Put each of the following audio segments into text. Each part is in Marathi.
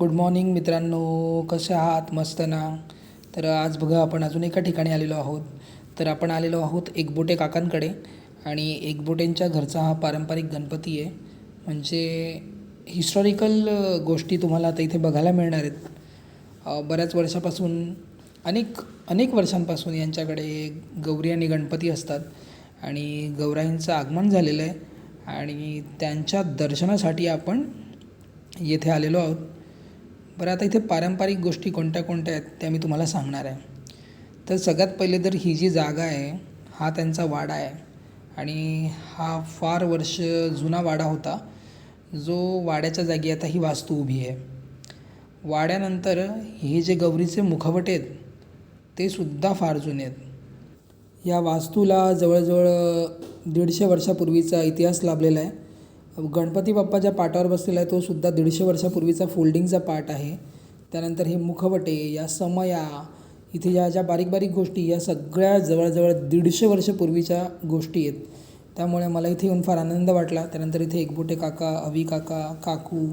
गुड मॉर्निंग मित्रांनो कसे आहात? मस्त ना? तर आज बघा आपण अजून एका ठिकाणी आलेलो आहोत. तर आपण आलेलो आहोत एकबोटे काकांकडे आणि एकबोटेंच्या घरचा हा पारंपरिक गणपती आहे. म्हणजे हिस्टॉरिकल गोष्टी तुम्हाला आता इथे बघायला मिळणार आहेत. बऱ्याच वर्षापासून अनेक अनेक वर्षांपासून यांच्याकडे गौरी आणि गणपती असतात. आणि गौराईंचं आगमन झालेलं आहे. आणि त्यांच्या दर्शनासाठी आपण येथे आलेलो आहोत. बरं आता इथे पारंपरिक गोष्टी कोणत्या कोणत्या आहेत त्या मी तुम्हाला सांगणार आहे. तर सगळ्यात पहिले तर ही जी जागा आहे हा त्यांचा वाडा आहे. आणि हा फार वर्ष जुना वाडा होता. जो वाड्याच्या जागी आता ही वास्तू उभी आहे. वाड्यानंतर हे जे गौरीचे मुखवटे आहेत ते सुद्धा फार जुने आहेत. या वास्तूला जवळजवळ दीडशे वर्षापूर्वीचा इतिहास लाभलेला आहे. गणपती बाप्पा ज्या पाटावर बसलेला आहे तो सुद्धा दीडशे वर्षापूर्वीचा फोल्डिंगचा पाट आहे. त्यानंतर हे मुखवटे या समया इथे ज्या ज्या बारीक बारीक गोष्टी या सगळ्या जवळजवळ दीडशे वर्षपूर्वीच्या गोष्टी आहेत. त्यामुळे मला इथे येऊन फार आनंद वाटला. त्यानंतर इथे एकबोटे काका अवी काका काकू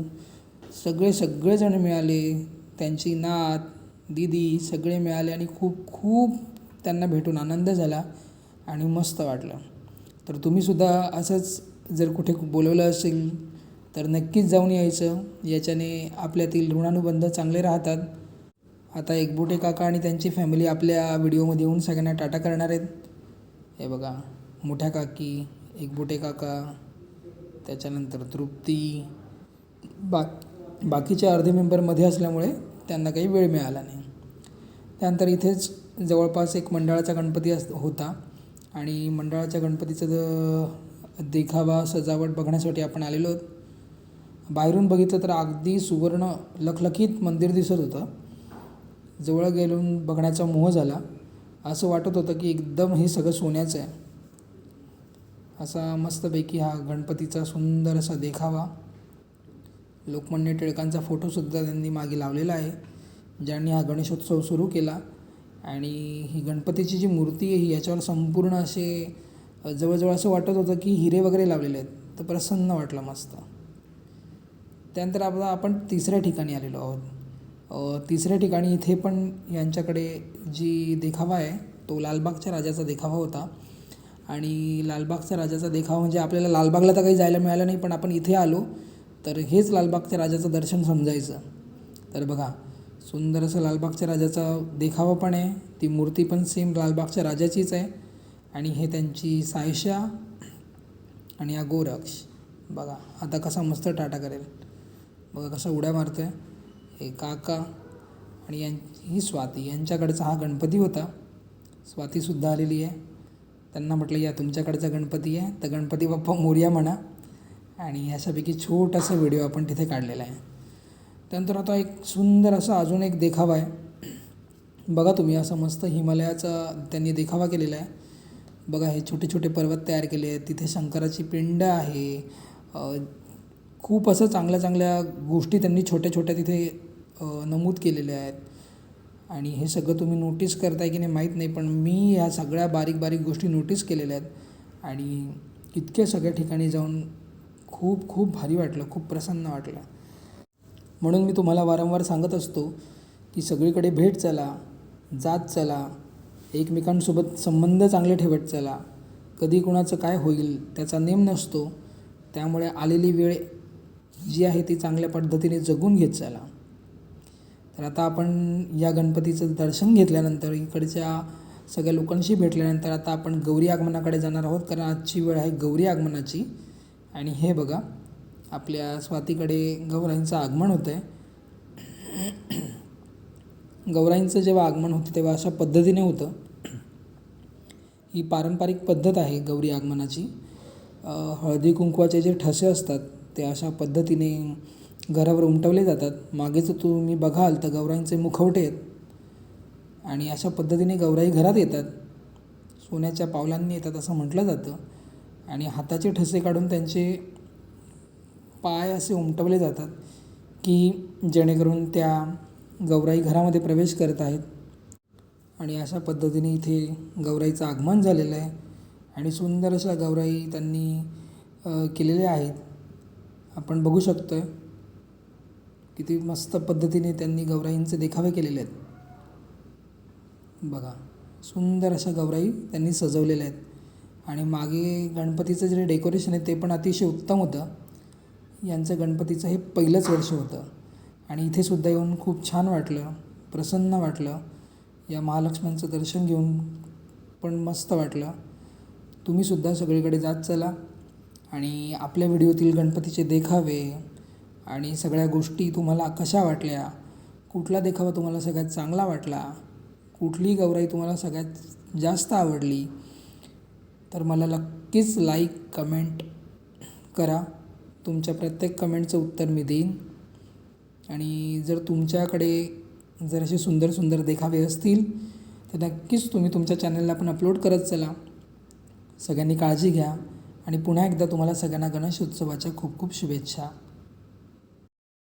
सगळे सगळेजण मिळाले. त्यांची नात दीदी सगळे मिळाले आणि खूप खूप त्यांना भेटून आनंद झाला आणि मस्त वाटलं. तर तुम्हीसुद्धा असंच जर कुठे बोलवलं असेल तर नक्कीच जाऊन यायचं. याच्याने आपल्यातील ऋणानुबंध चांगले राहतात. आता एकबोटे काका आणि त्यांची फॅमिली आपल्या व्हिडिओमध्ये येऊन सगळ्यांना टाटा करणार आहेत. हे बघा मोठ्या काकी एकबोटे काका त्याच्यानंतर तृप्ती. बा बाकीचे अर्धे मेंबरमध्ये असल्यामुळे त्यांना काही वेळ मिळाला नाही. त्यानंतर इथेच जवळपास एक मंडळाचा गणपती अस होता. आणि मंडळाच्या गणपतीचं देखावा सजावट बघण्यासाठी आपण आलेलो आहोत. बाहेरून बघितलं तर अगदी सुवर्ण लखलखीत मंदिर दिसत होतं. जवळ गेलून बघण्याचा मोह झाला. असं वाटत होतं की एकदम हे सगळं सोन्याचं आहे. असा मस्तपैकी हा गणपतीचा सुंदर असा देखावा. लोकमान्य टिळकांचा फोटोसुद्धा त्यांनी मागे लावलेला आहे. ज्यांनी हा गणेशोत्सव सुरू केला. आणि ही गणपतीची जी मूर्ती आहे ही याच्यावर संपूर्ण असे जवळजवळ असं वाटत होतं की हिरे वगैरे लावलेले आहेत तर प्रसन्न वाटलं मस्त. त्यानंतर आपला आपण तिसऱ्या ठिकाणी आलेलो आहोत. तिसऱ्या ठिकाणी इथे पण यांच्याकडे जी देखावा आहे तो लालबागच्या राजाचा देखावा होता. आणि लालबागच्या राजाचा देखावा म्हणजे आपल्याला लालबागला तर काही जायला मिळालं नाही पण आपण इथे आलो तर हेच लालबागच्या राजाचं दर्शन समजायचं. तर बघा सुंदर असं लालबागच्या राजाचा देखावा पण आहे ती मूर्ती पण सेम लालबागच्या राजाचीच आहे. आणि हे त्यांची सायशा आणि हा गोरक्ष. बघा आता कसा मस्त टाटा करेल. बघा कसा उड्या मारतो आहे हे काका आणि यां ही स्वाती. यांच्याकडचा हा गणपती होता. स्वातीसुद्धा आलेली आहे. त्यांना म्हटलं या तुमच्याकडचा गणपती आहे. तर गणपती बाप्पा मोर्या म्हणा. आणि अशापैकी छोटासा व्हिडिओ आपण तिथे काढलेला आहे. त्यानंतर आता एक सुंदर असा अजून एक देखावा आहे. बघा तुम्ही असा मस्त हिमालयाचा त्यांनी देखावा केलेला आहे. बघा हे छोटे छोटे पर्वत तयार केले आहेत. तिथे शंकराची पिंड आहे. खूप असं चांगल्या चांगल्या गोष्टी त्यांनी छोट्या छोट्या तिथे नमूद केलेल्या आहेत. आणि हे सगळं तुम्ही नोटीस करताय की नाही माहीत नाही पण मी ह्या सगळ्या बारीक बारीक गोष्टी नोटीस केलेल्या आहेत. आणि इतक्या सगळ्या ठिकाणी जाऊन खूप खूप भारी वाटलं खूप प्रसन्न वाटलं. म्हणून मी तुम्हाला वारंवार सांगत असतो की सगळीकडे भेट चला जात चला. एकमेकांसोबत संबंध चांगले ठेवत चला. कधी कुणाचं काय होईल त्याचा नेम नसतो. त्यामुळे आलेली वेळ जी आहे ती चांगल्या पद्धतीने जगून घेत चला. तर आता आपण या गणपतीचं दर्शन घेतल्यानंतर इकडच्या सगळ्या लोकांशी भेटल्यानंतर आता आपण गौरी आगमनाकडे जाणार आहोत. कारण आजची वेळ आहे गौरी आगमनाची. आणि हे बघा आपल्या स्वातीकडे गौराईंचं आगमन होतं आहे गौराईंचं जेव्हा आगमन होतं तेव्हा अशा पद्धतीने होतं. ही पारंपरिक पद्धत आहे गौरी आगमनाची. हळदी कुंकवाचे जे ठसे असतात ते अशा पद्धतीने घरावर उमटवले जातात. मागेच तुम्ही बघाल तर गौराईंचे मुखवटे आहेत. आणि अशा पद्धतीने गौराई घरात येतात. सोन्याच्या पावलांनी येतात असं म्हटलं जातं. आणि हाताचे ठसे काढून त्यांचे पाय असे उमटवले जातात की जेणेकरून त्या गौराई घरामध्ये प्रवेश करत आहेत. आणि अशा पद्धतीने इथे गौराईचं आगमन झालेलं आहे. आणि सुंदर अशा गौराई त्यांनी केलेल्या आहेत. आपण बघू शकतो आहे किती मस्त पद्धतीने त्यांनी गौराईंचे देखावे केलेले आहेत. बघा सुंदर अशा गौराई त्यांनी सजवलेल्या आहेत. आणि मागे गणपतीचं जे डेकोरेशन आहे ते पण अतिशय उत्तम होतं. यांचं गणपतीचं हे पहिलंच वर्ष होतं. आणि इथे सुद्धा येऊन खूप छान वाटलं प्रसन्न वाटलं. या महालक्ष्म्यांचं दर्शन घेऊन पण मस्त वाटलं. तुम्हीसुद्धा सगळीकडे जात चला आणि आपल्या व्हिडिओतील गणपतीचे देखावे आणि सगळ्या गोष्टी तुम्हाला कशा वाटल्या कुठला देखावा तुम्हाला सगळ्यात चांगला वाटला कुठली गौराई तुम्हाला सगळ्यात जास्त आवडली तर मला नक्कीच लाईक कमेंट करा. तुमच्या प्रत्येक कमेंटचं उत्तर मी देईन. आणि जर तुमच्याकडे जर असे सुंदर सुंदर देखावे असतील तर नक्कीच तुम्ही तुमच्या चॅनलला पण अपलोड करत चला. सगळ्यांनी काळजी घ्या आणि पुन्हा एकदा तुम्हाला सगळ्यांना गणेश उत्सवाच्या खूप खूप शुभेच्छा.